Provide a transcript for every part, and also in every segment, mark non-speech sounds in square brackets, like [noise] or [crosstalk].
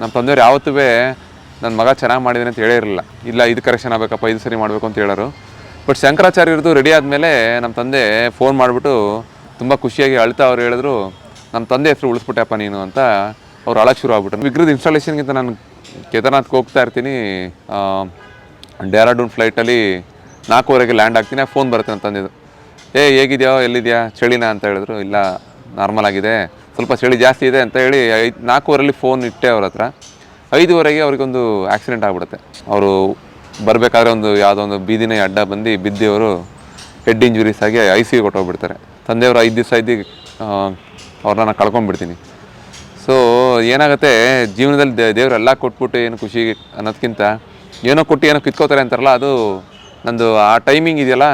ನಮ್ಮ ತಂದೆಯವ್ರು ಯಾವತ್ತೂ ನನ್ನ ಮಗ ಚೆನ್ನಾಗಿ ಮಾಡಿದ್ದೀನಿ ಅಂತ ಹೇಳೇ ಇರಲಿಲ್ಲ. ಇಲ್ಲ, ಇದು ಕರೆಕ್ಷನ್ ಆಗಬೇಕಪ್ಪ, ಇದು ಸರಿ ಮಾಡಬೇಕು ಅಂತ ಹೇಳೋರು. ಬಟ್ ಶಂಕರಾಚಾರ್ಯರದು ರೆಡಿ ಆದಮೇಲೆ ನಮ್ಮ ತಂದೆ ಫೋನ್ ಮಾಡಿಬಿಟ್ಟು ತುಂಬ ಖುಷಿಯಾಗಿ ಅಳ್ತಾ ಅವ್ರು ಹೇಳಿದ್ರು ನಮ್ಮ ತಂದೆ ಹೆಸರು ಉಳಿಸ್ಬಿಟ್ಟೆಪ್ಪ ನೀನು ಅಂತ ಅವ್ರು ಅಳಕ್ಕೆ ಶುರು ಆಗ್ಬಿಟ್ರು. ವಿಗ್ರಹದ ಇನ್ಸ್ಟಾಲೇಷನ್ಗಿಂತ ನಾನು ಕೇದಾರ್ನಾಥ್ಗೆ ಹೋಗ್ತಾ ಇರ್ತೀನಿ ಡ್ಯಾರಾಡೂನ್ ಫ್ಲೈಟಲ್ಲಿ ನಾಲ್ಕೂವರೆಗೆ ಲ್ಯಾಂಡ್ ಆಗ್ತೀನಿ ಆ ಫೋನ್ ಬರುತ್ತೆ ನನ್ನ ತಂದೆದು. ಏ, ಹೇಗಿದೆಯೋ? ಎಲ್ಲಿದೆಯಾ? ಚಳಿನಾ? ಅಂತ ಹೇಳಿದ್ರು. ಇಲ್ಲ ನಾರ್ಮಲ್ ಆಗಿದೆ. ಸ್ವಲ್ಪ ಚಳಿ ಜಾಸ್ತಿ ಇದೆ ಅಂತ ಹೇಳಿ ಐದು ನಾಲ್ಕೂವರೆಲ್ಲಿ ಫೋನ್ ಇಟ್ಟೆ ಅವ್ರ ಹತ್ರ. ಐದುವರೆಗೆ ಅವ್ರಿಗೊಂದು ಆಕ್ಸಿಡೆಂಟ್ ಆಗ್ಬಿಡುತ್ತೆ. ಅವರು ಬರಬೇಕಾದ್ರೆ ಒಂದು ಯಾವುದೋ ಒಂದು ಬೀದಿನೇ ಅಡ್ಡ ಬಂದು ಬಿದ್ದು ಅವರು ಹೆಡ್ ಇಂಜುರೀಸ್ ಆಗಿ ಐ ಸಿ ಕೊಟ್ಟೋಗ್ಬಿಡ್ತಾರೆ. ತಂದೆಯವರು ಐದು ದಿವಸ ಐದು ಅವ್ರನ್ನ ನಾನು ಕಳ್ಕೊಂಡ್ಬಿಡ್ತೀನಿ. ಸೊ ಏನಾಗುತ್ತೆ, ಜೀವನದಲ್ಲಿ ದೇವರೆಲ್ಲ ಕೊಟ್ಬಿಟ್ಟು ಏನು ಖುಷಿ ಅನ್ನೋದಕ್ಕಿಂತ ಏನೋ ಕೊಟ್ಟು ಏನೋ ಕಿತ್ಕೋತಾರೆ ಅಂತಾರಲ್ಲ, ಅದು ನಂದು ಆ ಟೈಮಿಂಗ್ ಇದೆಯಲ್ಲ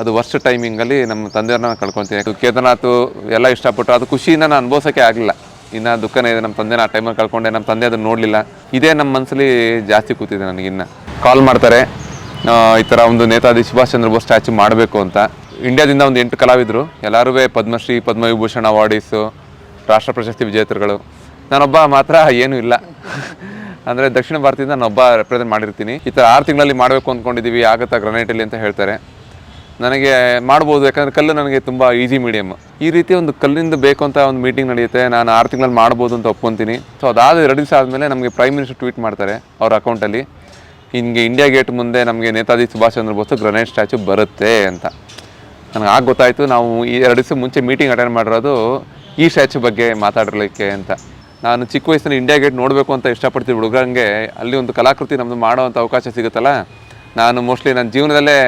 ಅದು ವರ್ಷ ಟೈಮಿಂಗಲ್ಲಿ ನಮ್ಮ ತಂದೆಯವ್ರನ್ನ ಕಳ್ಕೊತೀನಿ ಕೇದಾರನಾಥ್ ಎಲ್ಲ ಇಷ್ಟಪಟ್ಟು ಅದು ಖುಷಿಯಿಂದ ನಾನು ಅನುಭವಿಸೋಕ್ಕೆ ಆಗಲಿಲ್ಲ. ಇನ್ನು ದುಃಖನೇ ಇದೆ. ನಮ್ಮ ತಂದೆನ ಆ ಟೈಮಲ್ಲಿ ಕಳ್ಕೊಂಡೆ ನಮ್ಮ ತಂದೆ ಅದನ್ನು ನೋಡಲಿಲ್ಲ. ಇದೇ ನಮ್ಮ ಮನಸ್ಸಲ್ಲಿ ಜಾಸ್ತಿ ಕೂತಿದೆ ನನಗಿನ್ನ ಕಾಲ್ ಮಾಡ್ತಾರೆ. ಈ ಥರ ಒಂದು ನೇತಾಜಿ ಸುಭಾಷ್ ಚಂದ್ರ ಬೋಸ್ ಸ್ಟ್ಯಾಚು ಮಾಡಬೇಕು ಅಂತ. ಇಂಡಿಯಾದಿಂದ ಒಂದು ಎಂಟು ಕಲಾವಿದರು. ಎಲ್ಲರೂ ಪದ್ಮಶ್ರೀ, ಪದ್ಮವಿಭೂಷಣ ಅವಾರ್ಡೀಸು ರಾಷ್ಟ್ರ ಪ್ರಶಸ್ತಿ ವಿಜೇತರುಗಳು. ನಾನೊಬ್ಬ ಮಾತ್ರ ಏನೂ ಇಲ್ಲ. ಅಂದರೆ ದಕ್ಷಿಣ ಭಾರತದಿಂದ ನಾನೊಬ್ಬ ರೆಪ್ರೆಸೆಂಟ್ ಮಾಡಿರ್ತೀನಿ. ಈ ಥರ ಆರು ತಿಂಗಳಲ್ಲಿ ಮಾಡಬೇಕು ಅಂದ್ಕೊಂಡಿದ್ದೀವಿ ಆಗುತ್ತಾ ಗ್ರನೈಟಲ್ಲಿ ಅಂತ ಹೇಳ್ತಾರೆ. ನನಗೆ ಮಾಡ್ಬೋದು, ಯಾಕಂದರೆ ಕಲ್ಲು ನನಗೆ ತುಂಬ ಈಸಿ ಮೀಡಿಯಮ್ ಈ ರೀತಿ ಒಂದು ಕಲ್ಲಿಂದ ಬೇಕು ಅಂತ ಒಂದು ಮೀಟಿಂಗ್ ನಡೆಯುತ್ತೆ. ನಾನು ಆರು ತಿಂಗಳಲ್ಲಿ ಮಾಡ್ಬೋದು ಅಂತ ಒಪ್ಕೊತೀನಿ. ಸೊ ಅದಾದ ಎರಡು ದಿವಸ ಆದಮೇಲೆ ನಮಗೆ ಪ್ರೈಮ್ ಮಿನಿಸ್ಟರ್ ಟ್ವೀಟ್ ಮಾಡ್ತಾರೆ ಅವ್ರ ಅಕೌಂಟಲ್ಲಿ ಹಿಂಗೆ ಇಂಡಿಯಾ ಗೇಟ್ ಮುಂದೆ ನಮಗೆ ನೇತಾಜಿ ಸುಭಾಷ್ ಚಂದ್ರ ಬೋಸ್ ಗ್ರನೇಡ್ ಸ್ಟ್ಯಾಚು ಬರುತ್ತೆ ಅಂತ. ನನಗೆ ಆಗ ಗೊತ್ತಾಯಿತು, ನಾವು ಈ ಎರಡು ದಿವಸ ಮುಂಚೆ ಮೀಟಿಂಗ್ ಅಟೆಂಡ್ ಮಾಡಿರೋದು ಈ ಸ್ಟ್ಯಾಚು ಬಗ್ಗೆ ಮಾತಾಡಲಿಕ್ಕೆ ಅಂತ. ನಾನು ಚಿಕ್ಕ ವಯಸ್ಸಿನ ಇಂಡಿಯಾ ಗೇಟ್ ನೋಡಬೇಕು ಅಂತ ಇಷ್ಟಪಡ್ತೀವಿ ಹುಡುಗಂಗೆ ಅಲ್ಲಿ ಒಂದು ಕಲಾಕೃತಿ ನಮ್ಮದು ಮಾಡೋವಂಥ ಅವಕಾಶ ಸಿಗುತ್ತಲ್ಲ, ನಾನು ಮೋಸ್ಟ್ಲಿ ನನ್ನ ಜೀವನದಲ್ಲೇ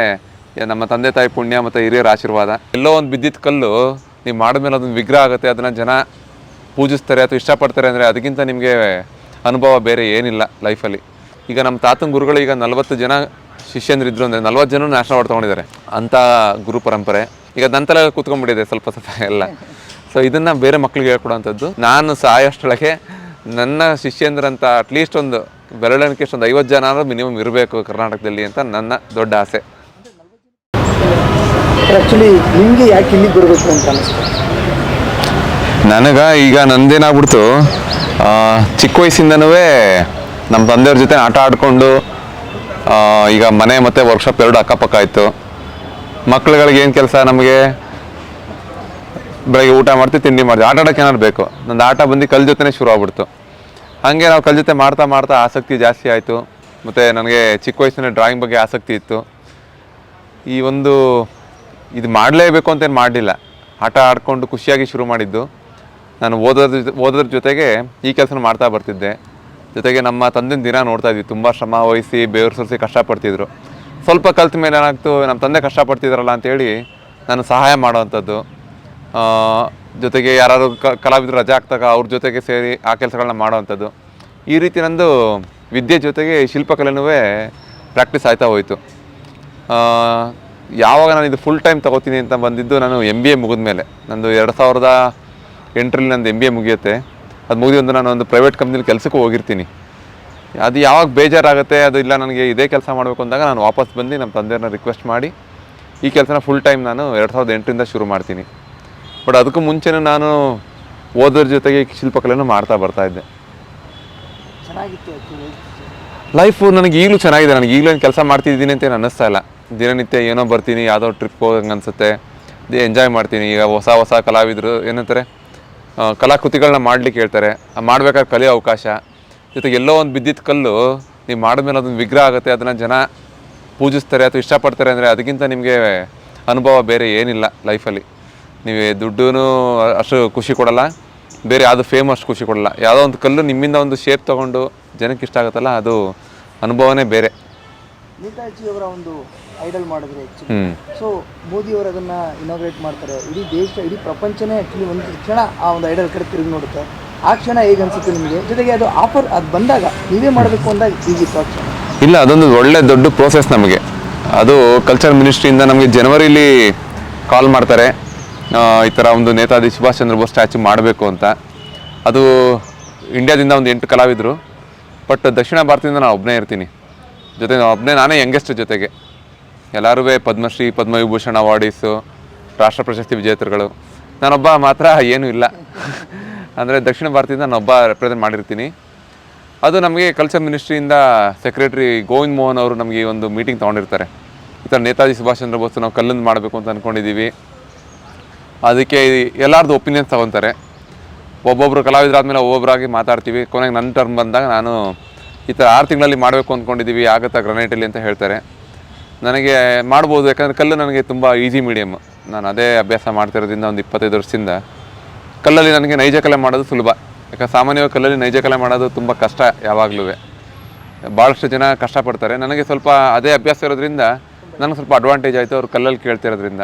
ನಮ್ಮ ತಂದೆ ತಾಯಿ ಪುಣ್ಯ ಮತ್ತು ಹಿರಿಯರ ಆಶೀರ್ವಾದ. ಎಲ್ಲೋ ಒಂದು ಬಿದ್ದಿದ್ದ ಕಲ್ಲು ನೀವು ಮಾಡಿದ್ಮೇಲೆ ಅದೊಂದು ವಿಗ್ರಹ ಆಗುತ್ತೆ, ಅದನ್ನು ಜನ ಪೂಜಿಸ್ತಾರೆ ಅಥವಾ ಇಷ್ಟಪಡ್ತಾರೆ ಅಂದರೆ ಅದಕ್ಕಿಂತ ನಿಮಗೆ ಅನುಭವ ಬೇರೆ ಏನಿಲ್ಲ ಲೈಫಲ್ಲಿ. ಈಗ ನಮ್ಮ ತಾತನ ಗುರುಗಳು ಈಗ ನಲವತ್ತು ಜನ ಶಿಷ್ಯಂದ್ರಿದ್ರು ಅಂದರೆ ನಲ್ವತ್ತು ಜನ ನ್ಯಾಷನಲ್ ಅವಾರ್ಡ್ ತೊಗೊಂಡಿದ್ದಾರೆ ಅಂಥ ಗುರು ಪರಂಪರೆ. ಈಗ ನಂತರ ಕೂತ್ಕೊಂಡ್ಬಿಟ್ಟಿದೆ ಸ್ವಲ್ಪ ಸ್ವಲ್ಪ ಎಲ್ಲ. ಸೊ ಇದನ್ನು ಬೇರೆ ಮಕ್ಕಳಿಗೆ ಹೇಳ್ಕೊಡೋಂಥದ್ದು. ನಾನು ಸಾಯೋಷ್ಟೊಳಗೆ ನನ್ನ ಶಿಷ್ಯಂದ್ರಂತ ಅಟ್ಲೀಸ್ಟ್ ಒಂದು ಬೆರಳಿಕೆ ಒಂದು ಐವತ್ತು ಜನ ಮಿನಿಮಮ್ ಇರಬೇಕು ಕರ್ನಾಟಕದಲ್ಲಿ ಅಂತ ನನ್ನ ದೊಡ್ಡ ಆಸೆ. ಆ್ಯಕ್ಚುಲಿ ನಿಮಗೆ ಯಾಕೆ ಇಲ್ಲಿ ಬರಬೇಕು ಅಂತ ಅನಿಸ್ತು? ನನಗೆ ಈಗ ನಂದೇನಾಗ್ಬಿಡ್ತು ಚಿಕ್ಕ ವಯಸ್ಸಿಂದನೂ ನಮ್ಮ ತಂದೆಯವ್ರ ಜೊತೆ ಆಟ ಆಡಿಕೊಂಡು ಈಗ ಮನೆ ಮತ್ತು ವರ್ಕ್ಶಾಪ್ ಎರಡು ಅಕ್ಕಪಕ್ಕ ಆಯಿತು ಮಕ್ಳುಗಳಿಗೆ ಏನು ಕೆಲಸ ನಮಗೆ? ಬೆಳಗ್ಗೆ ಊಟ ಮಾಡ್ತೀವಿ ತಿಂಡಿ ಮಾಡ್ತೀವಿ ಆಟ ಆಡೋಕೆ ಏನಾದ್ರು ಬೇಕು. ನಂದು ಆಟ ಬಂದು ಕಲ್ ಜೊತೆನೇ ಶುರು ಆಗ್ಬಿಡ್ತು. ಹಾಗೆ ನಾವು ಕಲ್ ಜೊತೆ ಮಾಡ್ತಾ ಮಾಡ್ತಾ ಆಸಕ್ತಿ ಜಾಸ್ತಿ ಆಯಿತು. ಮತ್ತು ನನಗೆ ಚಿಕ್ಕ ವಯಸ್ಸಿನ ಡ್ರಾಯಿಂಗ್ ಬಗ್ಗೆ ಆಸಕ್ತಿ ಇತ್ತು. ಈ ಒಂದು ಇದು ಮಾಡಲೇಬೇಕು ಅಂತೇನು ಮಾಡಲಿಲ್ಲ. ಆಟ ಆಡ್ಕೊಂಡು ಖುಷಿಯಾಗಿ ಶುರು ಮಾಡಿದ್ದು. ನಾನು ಓದೋದ್ರ ಓದೋದ್ರ ಜೊತೆಗೆ ಈ ಕೆಲಸನ ಮಾಡ್ತಾ ಬರ್ತಿದ್ದೆ. ಜೊತೆಗೆ ನಮ್ಮ ತಂದೆ ದಿನ ನೋಡ್ತಾ ಇದ್ವಿ. ತುಂಬ ಶ್ರಮ ವಹಿಸಿ, ಬೇವ್ರ ಸುರಿಸಿ ಕಷ್ಟಪಡ್ತಿದ್ರು. ಸ್ವಲ್ಪ ಕಲ್ತ ಮೇಲೆ ಏನಾಗ್ತು ನಮ್ಮ ತಂದೆ ಕಷ್ಟಪಡ್ತಿದ್ರಲ್ಲ ಅಂತೇಳಿ ನಾನು ಸಹಾಯ ಮಾಡೋವಂಥದ್ದು. ಜೊತೆಗೆ ಯಾರಾದ್ರು ಕಲಾವಿದರು ರಜೆ ಆಗ್ತಾಗ ಅವ್ರ ಜೊತೆಗೆ ಸೇರಿ ಆ ಕೆಲಸಗಳನ್ನ ಮಾಡೋವಂಥದ್ದು. ಈ ರೀತಿ ನಂದು ವಿದ್ಯೆ ಜೊತೆಗೆ ಶಿಲ್ಪಕಲೆನೂ ಪ್ರಾಕ್ಟೀಸ್ ಆಯ್ತಾ ಹೋಯಿತು. ಯಾವಾಗ ನಾನು ಇದು ಫುಲ್ ಟೈಮ್ ತಗೋತೀನಿ ಅಂತ ಬಂದಿದ್ದು ನಾನು ಎಂ ಬಿ ಎ ಮುಗಿದ ಮೇಲೆ. ನಂದು ಎರಡು ಸಾವಿರದ ಎಂಟರಲ್ಲಿ ನಂದು ಎಂ ಬಿ ಎ ಮುಗಿಯುತ್ತೆ. ಅದು ಮುಗಿದು ಒಂದು ನಾನು ಒಂದು ಪ್ರೈವೇಟ್ ಕಂಪ್ನಿಲಿ ಕೆಲಸಕ್ಕೂ ಹೋಗಿರ್ತೀನಿ. ಅದು ಯಾವಾಗ ಬೇಜಾರಾಗುತ್ತೆ ಅದು ಇಲ್ಲ ನನಗೆ ಇದೇ ಕೆಲಸ ಮಾಡಬೇಕು ಅಂದಾಗ ನಾನು ವಾಪಸ್ ಬಂದು ನಮ್ಮ ತಂದೆಯವ್ರನ್ನ ರಿಕ್ವೆಸ್ಟ್ ಮಾಡಿ ಈ ಕೆಲಸನ ಫುಲ್ ಟೈಮ್ ನಾನು ಎರಡು ಸಾವಿರದ ಎಂಟರಿಂದ ಶುರು ಮಾಡ್ತೀನಿ. ಬಟ್ ಅದಕ್ಕೂ ಮುಂಚೆನೂ ನಾನು ಓದೋದ್ರ ಜೊತೆಗೆ ಶಿಲ್ಪಕಲೆಯನ್ನು ಮಾಡ್ತಾ ಬರ್ತಾ ಇದ್ದೆ. ಚೆನ್ನಾಗಿತ್ತು ಆ್ಯಕ್ಚುಲಿ ಲೈಫು ನನಗೆ ಈಗಲೂ ಚೆನ್ನಾಗಿದೆ. ನನಗೆ ಈಗಲೂ ಕೆಲಸ ಮಾಡ್ತಿದ್ದೀನಿ ಅಂತ ಏನು ಅನ್ನಿಸ್ತಾ ಇಲ್ಲ. ದಿನನಿತ್ಯ ಏನೋ ಬರ್ತೀನಿ, ಯಾವುದೋ ಟ್ರಿಪ್ ಹೋಗಂಗೆ ಅನಿಸುತ್ತೆ. ಎಂಜಾಯ್ ಮಾಡ್ತೀನಿ. ಈಗ ಹೊಸ ಹೊಸ ಕಲಾವಿದರು ಏನಂತಾರೆ ಕಲಾಕೃತಿಗಳನ್ನ ಮಾಡ್ಲಿಕ್ಕೆ ಹೇಳ್ತಾರೆ. ಮಾಡ್ಬೇಕಾದ್ರೆ ಕಲಿಯೋ ಅವಕಾಶ. ಜೊತೆಗೆ ಎಲ್ಲೋ ಒಂದು ಬಿದ್ದಿದ್ದ ಕಲ್ಲು, ನೀವು ಮಾಡಿದ್ಮೇಲೆ ಅದೊಂದು ವಿಗ್ರಹ ಆಗುತ್ತೆ, ಅದನ್ನು ಜನ ಪೂಜಿಸ್ತಾರೆ ಅಥವಾ ಇಷ್ಟಪಡ್ತಾರೆ ಅಂದರೆ ಅದಕ್ಕಿಂತ ನಿಮಗೆ ಅನುಭವ ಬೇರೆ ಏನಿಲ್ಲ ಲೈಫಲ್ಲಿ. ನೀವು ದುಡ್ಡೂ ಅಷ್ಟು ಖುಷಿ ಕೊಡಲ್ಲ, ಬೇರೆ ಯಾವುದು ಫೇಮ್ ಅಷ್ಟು ಖುಷಿ ಕೊಡಲ್ಲ. ಯಾವುದೋ ಒಂದು ಕಲ್ಲು ನಿಮ್ಮಿಂದ ಒಂದು ಶೇಪ್ ತೊಗೊಂಡು ಜನಕ್ಕೆ ಇಷ್ಟ ಆಗುತ್ತಲ್ಲ, ಅದು ಅನುಭವನೇ ಬೇರೆ. ಅವರ ಒಂದು ಐಡಲ್ ಮಾಡಿದ್ರೆ ಆ್ಯಕ್ಚುಲಿ ಸೊ ಮೋದಿಯವರು ಅದನ್ನು ಇನಾಗ್ರೇಟ್ ಮಾಡ್ತಾರೆ. ಇಡೀ ದೇಶ ಇಡೀ ಪ್ರಪಂಚನೇ ಆ್ಯಕ್ಚುಲಿ ಒಂದು ಕ್ಷಣ ಆ ಒಂದು ಐಡಲ್ ಕಡೆ ತಿರುಗಿ ನೋಡುತ್ತೆ. ಆ ಕ್ಷಣ ಹೇಗೆ ಅನಿಸುತ್ತೆ ನಿಮಗೆ? ಜೊತೆಗೆ ಅದು ಆಫರ್ ಅದು ಬಂದಾಗ ನೀವೇ ಮಾಡಬೇಕು ಅಂದಾಗ ಈಗಿ ಆ ಕ್ಷಣ. ಇಲ್ಲ ಅದೊಂದು ಒಳ್ಳೆ ದೊಡ್ಡ ಪ್ರೋಸೆಸ್ ನಮಗೆ. ಅದು ಕಲ್ಚರ್ ಮಿನಿಸ್ಟ್ರಿಯಿಂದ ನಮಗೆ ಜನವರಿಲಿ ಕಾಲ್ ಮಾಡ್ತಾರೆ. ಈ ಥರ ಒಂದು ನೇತಾಜಿ ಸುಭಾಷ್ ಚಂದ್ರ ಬೋಸ್ ಸ್ಟ್ಯಾಚು ಮಾಡಬೇಕು ಅಂತ. ಅದು ಇಂಡಿಯಾದಿಂದ ಒಂದು ಎಂಟು ಕಲಾವಿದರು. ಬಟ್ ದಕ್ಷಿಣ ಭಾರತದಿಂದ ನಾನು ಒಬ್ಬನೇ ಇರ್ತೀನಿ. ಜೊತೆಗೆ ಒಬ್ಬನೇ ನಾನೇ ಯಂಗೆಸ್ಟ್ ಜೊತೆಗೆ. ಎಲ್ಲರೂ ಪದ್ಮಶ್ರೀ, ಪದ್ಮವಿಭೂಷಣ ಅವಾರ್ಡೀಸು ರಾಷ್ಟ್ರ ಪ್ರಶಸ್ತಿ ವಿಜೇತರುಗಳು. ನಾನೊಬ್ಬ ಮಾತ್ರ ಏನೂ ಇಲ್ಲ. ಅಂದರೆ ದಕ್ಷಿಣ ಭಾರತದಿಂದ ನಾನೊಬ್ಬ ರೆಪ್ರೆಸೆಂಟ್ ಮಾಡಿರ್ತೀನಿ. ಅದು ನಮಗೆ ಕಲ್ಚರ್ ಮಿನಿಸ್ಟ್ರಿಯಿಂದ ಸೆಕ್ರೆಟರಿ ಗೋವಿಂದ್ ಮೋಹನ್ ಅವರು ನಮಗೆ ಈ ಒಂದು ಮೀಟಿಂಗ್ ತೊಗೊಂಡಿರ್ತಾರೆ. ಈ ಥರ ನೇತಾಜಿ ಸುಭಾಷ್ ಚಂದ್ರ ಬೋಸ್ ನಾವು ಕಲ್ಲಿಂದ ಮಾಡಬೇಕು ಅಂತ ಅಂದ್ಕೊಂಡಿದ್ದೀವಿ ಅದಕ್ಕೆ ಎಲ್ಲರದ್ದು ಒಪಿನಿಯನ್ಸ್ ತಗೊತಾರೆ. ಒಬ್ಬೊಬ್ಬರು ಕಲಾವಿದರಾದ್ಮೇಲೆ ಒಬ್ಬೊಬ್ಬರಾಗಿ ಮಾತಾಡ್ತೀವಿ. ಕೊನೆಗೆ ನನ್ನ ಟರ್ಮ್ ಬಂದಾಗ ನಾನು ಈ ಥರ ಆರು ತಿಂಗಳಲ್ಲಿ ಮಾಡಬೇಕು ಅಂದ್ಕೊಂಡಿದ್ದೀವಿ ಆಗುತ್ತಾ ಗ್ರನೈಟಲ್ಲಿ ಅಂತ ಹೇಳ್ತಾರೆ. ನನಗೆ ಮಾಡ್ಬೋದು, ಯಾಕಂದರೆ ಕಲ್ಲು ನನಗೆ ತುಂಬ ಈಸಿ ಮೀಡಿಯಮ್ ನಾನು ಅದೇ ಅಭ್ಯಾಸ ಮಾಡ್ತಿರೋದ್ರಿಂದ ಒಂದು ಇಪ್ಪತ್ತೈದು ವರ್ಷದಿಂದ ಕಲ್ಲಲ್ಲಿ ನನಗೆ ನೈಜ ಕಲೆ ಮಾಡೋದು ಸುಲಭ. ಯಾಕಂದ್ರೆ ಸಾಮಾನ್ಯವಾಗಿ ಕಲ್ಲಲ್ಲಿ ನೈಜ ಕಲೆ ಮಾಡೋದು ತುಂಬ ಕಷ್ಟ ಯಾವಾಗಲೂ. ಭಾಳಷ್ಟು ಜನ ಕಷ್ಟಪಡ್ತಾರೆ. ನನಗೆ ಸ್ವಲ್ಪ ಅದೇ ಅಭ್ಯಾಸ ಇರೋದ್ರಿಂದ ನನಗೆ ಸ್ವಲ್ಪ ಅಡ್ವಾಂಟೇಜ್ ಆಯಿತು ಅವ್ರು ಕಲ್ಲಲ್ಲಿ ಕೇಳ್ತಿರೋದ್ರಿಂದ.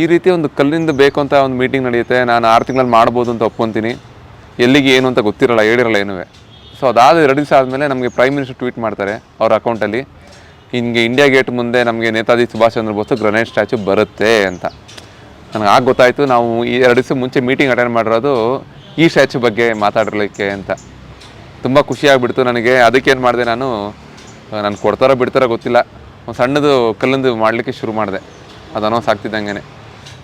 ಈ ರೀತಿ ಒಂದು ಕಲ್ಲಿಂದ ಬೇಕು ಅಂತ ಒಂದು ಮೀಟಿಂಗ್ ನಡೆಯುತ್ತೆ. ನಾನು ಆರು ತಿಂಗಳಲ್ಲಿ ಮಾಡ್ಬೋದು ಅಂತ ಒಪ್ಕೊತೀನಿ. ಎಲ್ಲಿಗೆ ಏನು ಅಂತ ಗೊತ್ತಿರಲ್ಲ, ಹೇಳಿರಲ್ಲ ಏನೂ ಸೊ ಅದಾದ ಎರಡು ದಿವಸ ಆದಮೇಲೆ ನಮಗೆ ಪ್ರೈಮ್ ಮಿನಿಸ್ಟರ್ ಟ್ವೀಟ್ ಮಾಡ್ತಾರೆ ಅವ್ರ ಅಕೌಂಟಲ್ಲಿ ಹಿಂಗೆ ಇಂಡಿಯಾ ಗೇಟ್ ಮುಂದೆ ನಮಗೆ ನೇತಾಜಿ ಸುಭಾಷ್ ಚಂದ್ರ ಬೋಸ್ ಗ್ರನೇಡ್ ಸ್ಟ್ಯಾಚು ಬರುತ್ತೆ ಅಂತ. ನನಗೆ ಆಗ ಗೊತ್ತಾಯಿತು, ನಾವು ಈ ಎರಡು ದಿವಸ ಮುಂಚೆ ಮೀಟಿಂಗ್ ಅಟೆಂಡ್ ಮಾಡಿರೋದು ಈ ಸ್ಟ್ಯಾಚು ಬಗ್ಗೆ ಮಾತಾಡಲಿಕ್ಕೆ ಅಂತ. ತುಂಬ ಖುಷಿಯಾಗಿಬಿಡ್ತು ನನಗೆ ಅದಕ್ಕೇನು ಮಾಡಿದೆ ನಾನು ನಾನು ಕೊಡ್ತಾರೋ ಬಿಡ್ತಾರೋ ಗೊತ್ತಿಲ್ಲ. ಒಂದು ಸಣ್ಣದು ಕಲ್ಲಂದು ಮಾಡಲಿಕ್ಕೆ ಶುರು ಮಾಡಿದೆ. ಅದು ಅನೌನ್ಸ್ ಆಗ್ತಿದ್ದಂಗೆ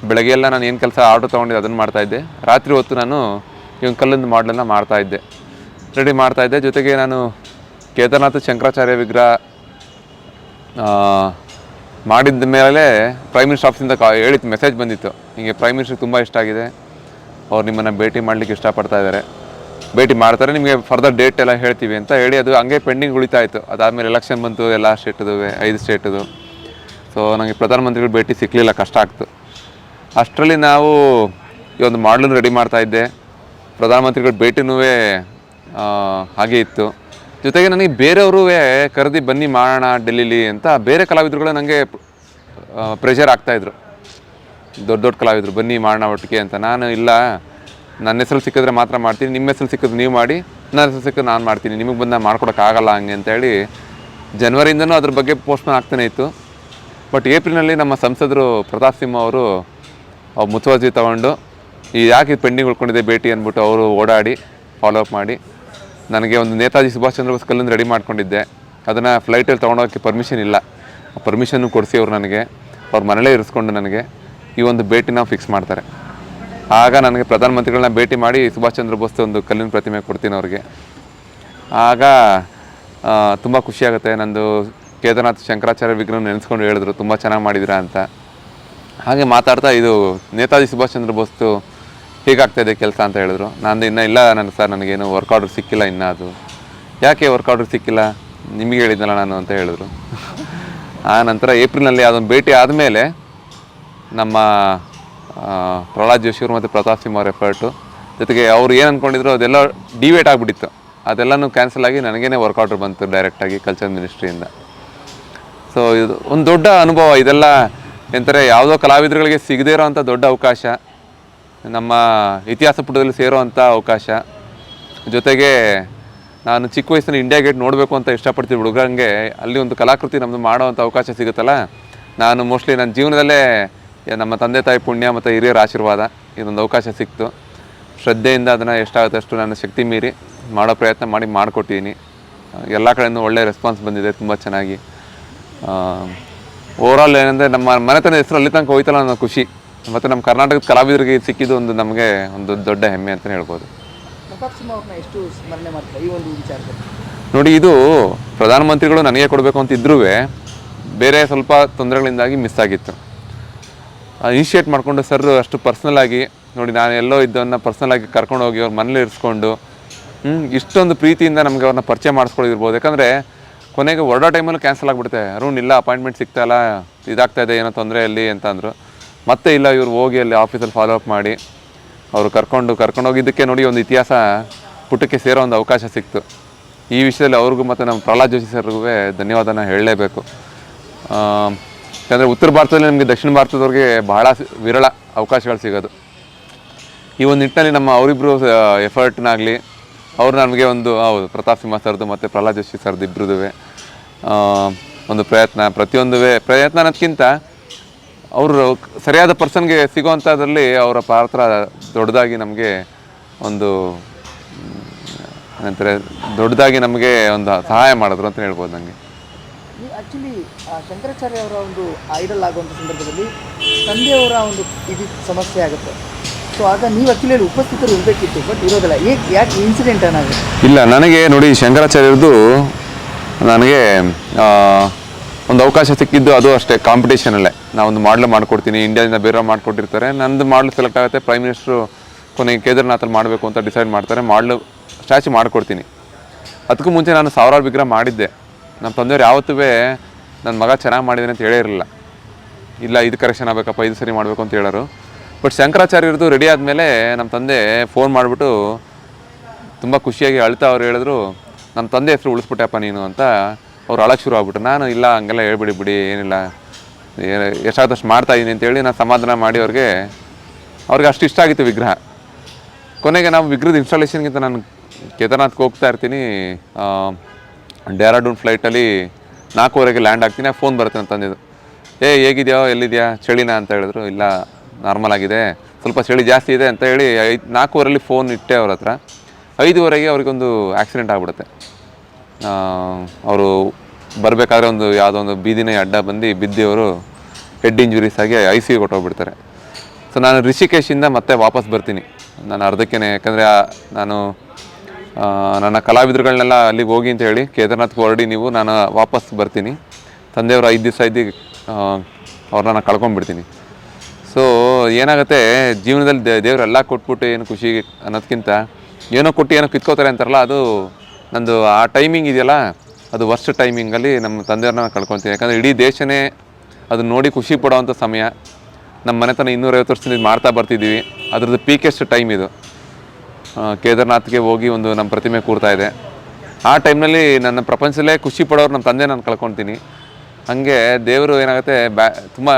ಬೆಳಗ್ಗೆ ಎಲ್ಲ ನಾನು ಏನು ಕೆಲಸ ಆರ್ಡ್ರ್ ತೊಗೊಂಡಿದ್ದೆ ಅದನ್ನು ಮಾಡ್ತಾಯಿದ್ದೆ ರಾತ್ರಿ ಹೊತ್ತು ನಾನು ಇವಾಗ ಕಲ್ಲಂದು ಮಾಡಲನ್ನ ಮಾಡ್ತಾಯಿದ್ದೆ ರೆಡಿ ಮಾಡ್ತಾಯಿದ್ದೆ ಜೊತೆಗೆ ನಾನು ಕೇದಾರನಾಥ ಶಂಕರಾಚಾರ್ಯ ವಿಗ್ರಹ ಮಾಡಿದ ಮೇಲೆ ಪ್ರೈಮ್ ಮಿನಿಸ್ಟರ್ ಆಫೀಸಿಂದ ಕಾ ಹೇಳಿತ್ತು ಮೆಸೇಜ್ ಬಂದಿತ್ತು. ಹೀಗೆ ಪ್ರೈಮ್ ಮಿನಿಸ್ಟರ್ ತುಂಬ ಇಷ್ಟ ಆಗಿದೆ. ಅವ್ರು ನಿಮ್ಮನ್ನು ಭೇಟಿ ಮಾಡಲಿಕ್ಕೆ ಇಷ್ಟಪಡ್ತಾ ಇದ್ದಾರೆ. ಭೇಟಿ ಮಾಡ್ತಾರೆ. ನಿಮಗೆ ಫರ್ದರ್ ಡೇಟ್ ಎಲ್ಲ ಹೇಳ್ತೀವಿ ಅಂತ ಹೇಳಿ ಅದು ಹಂಗೆ ಪೆಂಡಿಂಗ್ ಉಳಿತಾಯಿತ್ತು ಅದಾದಮೇಲೆ ಎಲೆಕ್ಷನ್ ಬಂತು. ಎಲ್ಲ ಸ್ಟೇಟದು ಐದು ಸ್ಟೇಟದು ಸೊ ನನಗೆ ಪ್ರಧಾನಮಂತ್ರಿಗಳು ಭೇಟಿ ಸಿಕ್ಕಲಿಲ್ಲ ಕಷ್ಟ ಆಗ್ತು. ಅಷ್ಟರಲ್ಲಿ ನಾವು ಈ ಒಂದು ಮಾಡಲನ್ನು ರೆಡಿ ಮಾಡ್ತಾ ಇದ್ದೆ. ಪ್ರಧಾನಮಂತ್ರಿಗಳ ಭೇಟಿನೂ ಹಾಗೆ ಇತ್ತು. ಜೊತೆಗೆ ನನಗೆ ಬೇರೆಯವರು ಕರೆದಿ ಬನ್ನಿ ಮಾಡೋಣ ಡೆಲ್ಲಿಲಿ ಅಂತ ಬೇರೆ ಕಲಾವಿದರುಗಳು ನನಗೆ ಪ್ರೆಷರ್ ಆಗ್ತಾಯಿದ್ರು ದೊಡ್ಡ ದೊಡ್ಡ ಕಲಾವಿದರು, ಬನ್ನಿ ಮಾಡೋಣ ಒಟ್ಟಿಗೆ ಅಂತ. ನಾನು ಇಲ್ಲ, ನನ್ನ ಹೆಸರು ಸಿಕ್ಕಿದ್ರೆ ಮಾತ್ರ ಮಾಡ್ತೀನಿ, ನಿಮ್ಮ ಹೆಸರು ಸಿಕ್ಕಿದ್ರೆ ನೀವು ಮಾಡಿ, ನನ್ನ ಹೆಸರು ಸಿಕ್ಕಿದ್ರೆ ನಾನು ಮಾಡ್ತೀನಿ, ನಿಮಗೆ ಬಂದ ಮಾಡ್ಕೊಡೋಕ್ಕಾಗಲ್ಲ ಹಂಗೆ ಅಂತೇಳಿ ಜನವರಿಯಿಂದನೂ ಅದ್ರ ಬಗ್ಗೆ ಪೋಸ್ಟ್ಮನ್ ಆಗ್ತಾನೆ ಇತ್ತು. ಬಟ್ ಏಪ್ರಿಲ್ನಲ್ಲಿ ನಮ್ಮ ಸಂಸದರು ಪ್ರತಾಪ್ ಸಿಂಹ ಅವರು ಮುತುವರ್ಜಿ ತೊಗೊಂಡು, ಈ ಯಾಕೆ ಪೆಂಡಿಂಗ್ ಉಳ್ಕೊಂಡಿದೆ ಭೇಟಿ ಅಂದ್ಬಿಟ್ಟು ಅವರು ಓಡಾಡಿ ಫಾಲೋ ಅಪ್ ಮಾಡಿ ನನಗೆ ಒಂದು ನೇತಾಜಿ ಸುಭಾಷ್ ಚಂದ್ರ ಬೋಸ್ ಕಲ್ಲನ್ನು ರೆಡಿ ಮಾಡ್ಕೊಂಡಿದ್ದೆ. ಅದನ್ನು ಫ್ಲೈಟಲ್ಲಿ ತೊಗೊಂಡೋಗೋಕ್ಕೆ ಪರ್ಮಿಷನ್ ಇಲ್ಲ. ಪರ್ಮಿಷನ್ನು ಕೊಡಿಸಿ ಅವರು ನನಗೆ. ಅವ್ರ ಮನೇಲೇ ಇರಿಸ್ಕೊಂಡು ನನಗೆ ಈ ಒಂದು ಭೇಟಿನ ಫಿಕ್ಸ್ ಮಾಡ್ತಾರೆ. ಆಗ ನನಗೆ ಪ್ರಧಾನಮಂತ್ರಿಗಳನ್ನ ಭೇಟಿ ಮಾಡಿ ಸುಭಾಷ್ ಚಂದ್ರ ಬೋಸ್ ಒಂದು ಕಲ್ಲಿನ ಪ್ರತಿಮೆ ಕೊಡ್ತೀನಿ ಅವ್ರಿಗೆ. ಆಗ ತುಂಬ ಖುಷಿಯಾಗುತ್ತೆ ನಂದು ಕೇದಾರ್ನಾಥ್ ಶಂಕರಾಚಾರ್ಯ ವಿಗ್ರಹ ನೆನೆಸ್ಕೊಂಡು ಹೇಳಿದ್ರು, ತುಂಬ ಚೆನ್ನಾಗಿ ಮಾಡಿದಿರಾ ಅಂತ. ಹಾಗೆ ಮಾತಾಡ್ತಾ ಇದು ನೇತಾಜಿ ಸುಭಾಷ್ ಚಂದ್ರ ಬೋಸ್ದು ಹೀಗಾಗ್ತಾ ಇದೆ ಕೆಲಸ ಅಂತ ಹೇಳಿದ್ರು. ನಾನು ಇನ್ನೂ ಇಲ್ಲ ನಾನು ಸರ್ ನನಗೇನು ವರ್ಕ್ ಆರ್ಡರ್ ಸಿಕ್ಕಿಲ್ಲ ಇನ್ನೂ ಅದು. ಯಾಕೆ ವರ್ಕ್ ಆರ್ಡರ್ ಸಿಕ್ಕಿಲ್ಲ? ನಿಮಗೆ ಹೇಳಿದ್ನಲ್ಲ ನಾನು ಅಂತ ಹೇಳಿದ್ರು. ಆ ನಂತರ ಏಪ್ರಿಲ್ನಲ್ಲಿ ಅದೊಂದು ಭೇಟಿ ಆದಮೇಲೆ ನಮ್ಮ ಪ್ರಹ್ಲಾದ್ ಜೋಶಿಯವರು ಮತ್ತು ಪ್ರತಾಪ್ ಸಿಂಹ ಅವ್ರ ಎಫರ್ಟು ಜೊತೆಗೆ ಅವ್ರು ಏನು ಅಂದ್ಕೊಂಡಿದ್ರು ಅದೆಲ್ಲ ಡಿವೇಟ್ ಆಗಿಬಿಟ್ಟಿತ್ತು. ಅದೆಲ್ಲನೂ ಕ್ಯಾನ್ಸಲ್ ಆಗಿ ನನಗೇನೆ ವರ್ಕ್ ಆರ್ಡರ್ ಬಂತು ಡೈರೆಕ್ಟಾಗಿ ಕಲ್ಚರ್ ಮಿನಿಸ್ಟ್ರಿಯಿಂದ ಸೊ ಇದು ಒಂದು ದೊಡ್ಡ ಅನುಭವ ಇದೆಲ್ಲ ಎಂತಾರೆ ಯಾವುದೋ ಕಲಾವಿದರುಗಳಿಗೆ ಸಿಗದೇ ಇರೋವಂಥ ದೊಡ್ಡ ಅವಕಾಶ. ನಮ್ಮ ಇತಿಹಾಸ ಪುಟದಲ್ಲಿ ಸೇರೋವಂಥ ಅವಕಾಶ. ಜೊತೆಗೆ ನಾನು ಚಿಕ್ಕ ವಯಸ್ಸಿನ ಇಂಡಿಯಾ ಗೇಟ್ ನೋಡಬೇಕು ಅಂತ ಇಷ್ಟಪಡ್ತೀವಿ ಹುಡುಗರಂಗೆ. ಅಲ್ಲಿ ಒಂದು ಕಲಾಕೃತಿ ನಮ್ಮದು ಮಾಡೋವಂಥ ಅವಕಾಶ ಸಿಗುತ್ತಲ್ಲ. ನಾನು ಮೋಸ್ಟ್ಲಿ ನನ್ನ ಜೀವನದಲ್ಲೇ ನಮ್ಮ ತಂದೆ ತಾಯಿ ಪುಣ್ಯ ಮತ್ತು ಹಿರಿಯರ ಆಶೀರ್ವಾದ ಇದೊಂದು ಅವಕಾಶ ಸಿಕ್ತು. ಶ್ರದ್ಧೆಯಿಂದ ಅದನ್ನು ಎಷ್ಟಾಗುತ್ತೆ ಅಷ್ಟು ನನ್ನ ಶಕ್ತಿ ಮೀರಿ ಮಾಡೋ ಪ್ರಯತ್ನ ಮಾಡಿ ಮಾಡಿಕೊಟ್ಟಿದ್ದೀನಿ. ಎಲ್ಲ ಕಡೆಯಿಂದ ಒಳ್ಳೆಯ ರೆಸ್ಪಾನ್ಸ್ ಬಂದಿದೆ, ತುಂಬ ಚೆನ್ನಾಗಿ. ಓವರಾಲ್ ಏನಂದರೆ ನಮ್ಮ ಮನೆತನ ಹೆಸರು ಅಲ್ಲಿ ತನಕ ಹೋಯ್ತಲ್ಲ ಅನ್ನೋ ಖುಷಿ. ಮತ್ತು ನಮ್ಮ ಕರ್ನಾಟಕದ ಕಲಾವಿದರಿಗೆ ಸಿಕ್ಕಿದ್ದು ಒಂದು ನಮಗೆ ಒಂದು ದೊಡ್ಡ ಹೆಮ್ಮೆ ಅಂತಲೇ ಹೇಳ್ಬೋದು. ಪ್ರತಾಪ್ ಸಿಂಹ ಅವ್ರನ್ನ ಎಷ್ಟು ಸ್ಮರಣೆ ಮಾಡ್ತಾರೆ ಈ ಒಂದು ವಿಚಾರದಲ್ಲಿ? ನೋಡಿ ಇದು ಪ್ರಧಾನಮಂತ್ರಿಗಳು ನನಗೆ ಕೊಡಬೇಕು ಅಂತ ಇದ್ರೂ ಬೇರೆ ಸ್ವಲ್ಪ ತೊಂದರೆಗಳಿಂದಾಗಿ ಮಿಸ್ ಆಗಿತ್ತು. ಇನಿಷಿಯೇಟ್ ಮಾಡಿಕೊಂಡು ಸರ್ ಅಷ್ಟು ಪರ್ಸ್ನಲ್ಲಾಗಿ ನೋಡಿ ನಾನು ಎಲ್ಲೋ ಇದ್ದವನ್ನ ಪರ್ಸ್ನಲ್ಲಾಗಿ ಕರ್ಕೊಂಡು ಹೋಗಿ ಅವ್ರ ಮನೇಲಿ ಇರಿಸ್ಕೊಂಡು ಹ್ಮ್, ಇಷ್ಟೊಂದು ಪ್ರೀತಿಯಿಂದ ನಮಗೆ ಅವ್ರನ್ನ ಪರಿಚಯ ಮಾಡಿಸ್ಕೊಳ್ಳಿರ್ಬೋದು ಯಾಕಂದರೆ ಕೊನೆಗೆ ಹೊರಡೋ ಟೈಮಲ್ಲೂ ಕ್ಯಾನ್ಸಲ್ ಆಗಿಬಿಡುತ್ತೆ. ಅರುಣ್ ಇಲ್ಲ ಅಪಾಯಿಂಟ್ಮೆಂಟ್ ಸಿಗ್ತಾಯಿಲ್ಲ ಇಲ್ಲ ಇದಾಗ್ತಾ ಇದೆ ಏನೋ ತೊಂದರೆ ಅಲ್ಲಿ ಅಂತ ಅಂದರು. ಮತ್ತೆ ಇಲ್ಲ ಇವ್ರು ಹೋಗಿ ಅಲ್ಲಿ ಆಫೀಸಲ್ಲಿ ಫಾಲೋ ಅಪ್ ಮಾಡಿ ಅವರು ಕರ್ಕೊಂಡು ಕರ್ಕೊಂಡು ಹೋಗಿದ್ದಕ್ಕೆ ನೋಡಿ ಒಂದು ಇತಿಹಾಸ ಪುಟಕ್ಕೆ ಸೇರೋ ಒಂದು ಅವಕಾಶ ಸಿಕ್ತು. ಈ ವಿಷಯದಲ್ಲಿ ಅವ್ರಿಗೂ ಮತ್ತು ನಮ್ಮ ಪ್ರಹ್ಲಾದ್ ಜೋಶಿ ಸರ್ಗೂ ಧನ್ಯವಾದನ ಹೇಳಲೇಬೇಕು. ಯಾಕಂದರೆ ಉತ್ತರ ಭಾರತದಲ್ಲಿ ನಮಗೆ ದಕ್ಷಿಣ ಭಾರತದವ್ರಿಗೆ ಬಹಳ ವಿರಳ ಅವಕಾಶಗಳು ಸಿಗೋದು. ಈ ಒಂದು ನಿಟ್ಟಿನಲ್ಲಿ ನಮ್ಮ ಅವರಿಬ್ಬರು ಎಫರ್ಟ್ನಾಗಲಿ ಅವರು ನಮಗೆ ಒಂದು, ಹೌದು, ಪ್ರತಾಪ್ ಸಿಂಹ ಸರ್ದು ಮತ್ತು ಪ್ರಹ್ಲಾದ್ ಜೋಶಿ ಸರ್ದು ಇಬ್ಬರದು ಒಂದು ಪ್ರಯತ್ನ, ಪ್ರತಿಯೊಂದುವೇ ಪ್ರಯತ್ನ ಅನ್ನೋದಕ್ಕಿಂತ ಅವರು ಸರಿಯಾದ ಪರ್ಸನ್ಗೆ ಸಿಗೋವಂಥದ್ರಲ್ಲಿ ಅವರ ಪಾತ್ರ ದೊಡ್ಡದಾಗಿ ನಮಗೆ ಒಂದು ಏನಂತಾರೆ ದೊಡ್ಡದಾಗಿ ನಮಗೆ ಒಂದು ಸಹಾಯ ಮಾಡಿದ್ರು ಅಂತ ಹೇಳ್ಬೋದು ನನಗೆ ಆ್ಯಕ್ಚುಲಿ ಶಂಕರಾಚಾರ್ಯ ಅವರ ಒಂದು ಐಡಲ್ ಆಗುವಂಥ ಸಂದರ್ಭದಲ್ಲಿ ತಂದೆಯವರ ಒಂದು ಇದು ಸಮಸ್ಯೆ ಆಗುತ್ತೆ. ಸೊ ಆಗ ನೀವು ಆ್ಯಕ್ಚುಲಿ ಅಲ್ಲಿ ಉಪಸ್ಥಿತರು ಇರಬೇಕಿತ್ತು ಬಟ್ ಇರೋದಿಲ್ಲ. ಏಕೆ ಯಾಕೆ ಇನ್ಸಿಡೆಂಟ್ ಏನಾಗುತ್ತೆ? ಇಲ್ಲ ನನಗೆ ನೋಡಿ ಶಂಕರಾಚಾರ್ಯರದು ನನಗೆ ಒಂದು ಅವಕಾಶ ಸಿಕ್ಕಿದ್ದು ಅದು ಅಷ್ಟೇ ಕಾಂಪಿಟೇಷನಲ್ಲೇ ನಾ ಒಂದು ಮಾಡಲ್ ಮಾಡ್ಕೊಡ್ತೀನಿ ಇಂಡಿಯಾದಿಂದ ಬೇರೆ ಮಾಡಿಕೊಟ್ಟಿರ್ತಾರೆ. ನಂದು ಮಾಡಲ್ ಸೆಲೆಕ್ಟ್ ಆಗುತ್ತೆ ಪ್ರೈಮ್ ಮಿನಿಸ್ಟ್ರು ಕೊನೆಗೆ ಕೇದಾರ್ನಾಥಲ್ಲಿ ಮಾಡಬೇಕು ಅಂತ ಡಿಸೈಡ್ ಮಾಡ್ತಾರೆ. ಮಾಡಲು ಸ್ಟ್ಯಾಚು ಮಾಡಿಕೊಡ್ತೀನಿ. ಅದಕ್ಕೂ ಮುಂಚೆ ನಾನು ಸಾವಿರಾರು ವಿಗ್ರಹ ಮಾಡಿದ್ದೆ. ನಮ್ಮ ತಂದೆಯವ್ರು ಯಾವತ್ತೂ ನನ್ನ ಮಗ ಚೆನ್ನಾಗಿ ಮಾಡಿದ್ದೀನಿ ಅಂತ ಹೇಳಿರಲಿಲ್ಲ. ಇಲ್ಲ, ಇದು ಕರೆಕ್ಷನ್ ಆಗಬೇಕಪ್ಪ, ಇದು ಸರಿ ಮಾಡಬೇಕು ಅಂತ ಹೇಳೋರು. ಬಟ್ ಶಂಕರಾಚಾರ್ಯರದು ರೆಡಿ ಆದಮೇಲೆ ನಮ್ಮ ತಂದೆ ಫೋನ್ ಮಾಡಿಬಿಟ್ಟು ತುಂಬ ಖುಷಿಯಾಗಿ ಅಳ್ತಾ ಅವ್ರು ಹೇಳಿದ್ರು ನಮ್ಮ ತಂದೆ ಹೆಸರು ಉಳಿಸ್ಬಿಟ್ಟೆಪ್ಪ ನೀನು ಅಂತ ಅವ್ರು ಅಳಕ್ಕೆ ಶುರು ಆಗ್ಬಿಟ್ಟು ನಾನು, ಇಲ್ಲ, ಹಂಗೆಲ್ಲ ಹೇಳ್ಬಿಡಿ ಬಿಡಿ, ಏನಿಲ್ಲ. ಏ- ಎಷ್ಟಾದಷ್ಟು ಮಾಡ್ತಾ ಇದ್ದೀನಿ ಅಂತೇಳಿ ನಾನು ಸಮಾಧಾನ ಮಾಡಿ ಅವ್ರಿಗೆ ಅವ್ರಿಗೆ ಅಷ್ಟು ಇಷ್ಟ ಆಗಿತ್ತು ವಿಗ್ರಹ. ಕೊನೆಗೆ ನಾವು ವಿಗ್ರಹದ ಇನ್ಸ್ಟಾಲೇಷನ್ಗಿಂತ ನಾನು ಕೇದಾರ್ನಾಥ್ಗೆ ಹೋಗ್ತಾ ಇರ್ತೀನಿ. ಡ್ಯಾರಾಡೂನ್ ಫ್ಲೈಟಲ್ಲಿ ನಾಲ್ಕೂವರೆಗೆ ಲ್ಯಾಂಡ್ ಆಗ್ತೀನಿ ಫೋನ್ ಬರುತ್ತೆ ಅಂತ ಅಂದಿದ್ದು. ಏ, ಹೇಗಿದೆಯೋ? ಎಲ್ಲಿದೆಯಾ? ಚಳಿನಾ? ಅಂತ ಹೇಳಿದ್ರು. ಇಲ್ಲ ನಾರ್ಮಲ್ ಆಗಿದೆ. ಸ್ವಲ್ಪ ಚಳಿ ಜಾಸ್ತಿ ಇದೆ ಅಂತ ಹೇಳಿ ಐದು ನಾಲ್ಕೂವರೆಲ್ಲಿ ಫೋನ್ ಇಟ್ಟೆ ಅವ್ರ ಹತ್ರ. ಐದುವರೆಗೆ ಅವ್ರಿಗೊಂದು ಆಕ್ಸಿಡೆಂಟ್ ಆಗಿಬಿಡುತ್ತೆ. ಅವರು ಬರಬೇಕಾದ್ರೆ ಒಂದು ಯಾವುದೋ ಒಂದು ಬೀದಿನೇ ಅಡ್ಡ ಬಂದು ಬಿದ್ದವರು ಹೆಡ್ ಇಂಜುರೀಸ್ ಆಗಿ ಐ ಸಿ ಕೊಟ್ಟೋಗ್ಬಿಡ್ತಾರೆ. ಸೊ ನಾನು ರಿಷಿಕೇಶಿಂದ ಮತ್ತೆ ವಾಪಸ್ ಬರ್ತೀನಿ. ನಾನು ಅರ್ಧಕ್ಕೆ ಯಾಕಂದರೆ ನಾನು ನನ್ನ ಕಲಾವಿದರುಗಳನ್ನೆಲ್ಲ ಅಲ್ಲಿಗೆ ಹೋಗಿ ಅಂತ ಹೇಳಿ ಕೇದಾರ್ನಾಥ್ ಹೊರಡಿ ನೀವು, ನಾನು ವಾಪಸ್ ಬರ್ತೀನಿ. ತಂದೆಯವರು ಐದು ದಿವಸ ಇದ್ದು ಅವ್ರನ್ನ ನಾನು ಕಳ್ಕೊಂಡ್ಬಿಡ್ತೀನಿ. ಸೊ ಏನಾಗುತ್ತೆ, ಜೀವನದಲ್ಲಿ ದೇವರೆಲ್ಲ ಕೊಟ್ಬಿಟ್ಟು ಏನು ಖುಷಿ ಅನ್ನೋದಕ್ಕಿಂತ ಏನೋ ಕೊಟ್ಟು ಏನೋ ಕಿತ್ಕೋತಾರೆ ಅಂತಾರಲ್ಲ, ಅದು ನಂದು ಆ ಟೈಮಿಂಗ್ ಇದೆಯಲ್ಲ, ಅದು ವರ್ಷ ಟೈಮಿಂಗಲ್ಲಿ ನಮ್ಮ ತಂದೆಯವ್ರನ್ನ ನಾನು ಕಳ್ಕೊತೀನಿ. ಯಾಕಂದರೆ ಇಡೀ ದೇಶನೇ ಅದು ನೋಡಿ ಖುಷಿ ಪಡೋವಂಥ ಸಮಯ. ನಮ್ಮ ಮನೆತನ ಇನ್ನೂರೈವತ್ತು ವರ್ಷದಿಂದ ಇದು ಮಾಡ್ತಾ ಬರ್ತಿದ್ದೀವಿ. ಅದ್ರದ್ದು ಪೀಕೆಸ್ಟ್ ಟೈಮ್ ಇದು. ಕೇದಾರ್ನಾಥ್ಗೆ ಹೋಗಿ ಒಂದು ನಮ್ಮ ಪ್ರತಿಮೆ ಕೂರ್ತಾ ಇದೆ. ಆ ಟೈಮ್ನಲ್ಲಿ ನನ್ನ ಪ್ರಪಂಚದಲ್ಲೇ ಖುಷಿ ಪಡೋರು ನಮ್ಮ ತಂದೆ ನಾನು ಕಳ್ಕೊತೀನಿ ಹಾಗೆ ದೇವರು ಏನಾಗುತ್ತೆ, ಬ್ಯಾ, ತುಂಬ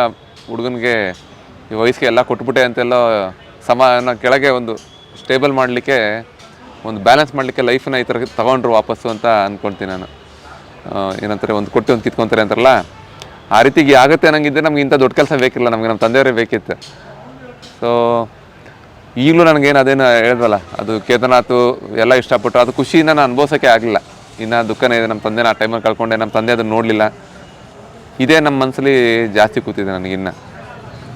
ಹುಡುಗನಿಗೆ ಈ ವಯಸ್ಸಿಗೆ ಎಲ್ಲ ಕೊಟ್ಬಿಟ್ಟೆ ಅಂತೆಲ್ಲ ಸಮಾನ ಕೆಳಗೆ ಒಂದು ಸ್ಟೇಬಲ್ ಮಾಡಲಿಕ್ಕೆ, ಒಂದು ಬ್ಯಾಲೆನ್ಸ್ ಮಾಡಲಿಕ್ಕೆ ಲೈಫನ್ನ ಈ ಥರ ತಗೊಂಡ್ರು ವಾಪಸ್ಸು ಅಂತ ಅಂದ್ಕೊಳ್ತೀನಿ ನಾನು. ಏನಂತಾರೆ, ಒಂದು ಕೊಟ್ಟು ಒಂದು ಕಿತ್ಕೊತಾರೆ ಅಂತಾರಲ್ಲ? ಆ ರೀತಿಗೆ ಆಗುತ್ತೆ ಅನ್ನಂಗಿದ್ರೆ ನಮ್ಗೆ ಇಂಥ ದೊಡ್ಡ ಕೆಲಸ ಬೇಕಿಲ್ಲ ನಮಗೆ ನಮ್ಮ ತಂದೆಯವರೇ ಬೇಕಿತ್ತು. ಸೊ ಈಗಲೂ ನನಗೇನು ಅದೇನು ಹೇಳಿದ್ವಲ್ಲ ಅದು ಕೇದಾರ್ನಾಥು ಎಲ್ಲ ಇಷ್ಟಪಟ್ಟು ಅದು ಖುಷಿಯಿಂದ ನಾನು ಅನುಭವಿಸೋಕ್ಕೆ ಆಗಲಿಲ್ಲ. ಇನ್ನು ದುಃಖನೇ ಇದೆ ನಮ್ಮ ತಂದೆನ ಆ ಟೈಮಲ್ಲಿ ಕಳ್ಕೊಂಡೆ ನಮ್ಮ ತಂದೆ ಅದನ್ನು ನೋಡಲಿಲ್ಲ. ಇದೇ ನಮ್ಮ ಮನಸ್ಸಲ್ಲಿ ಜಾಸ್ತಿ ಕೂತಿದೆ ನನಗಿನ್ನ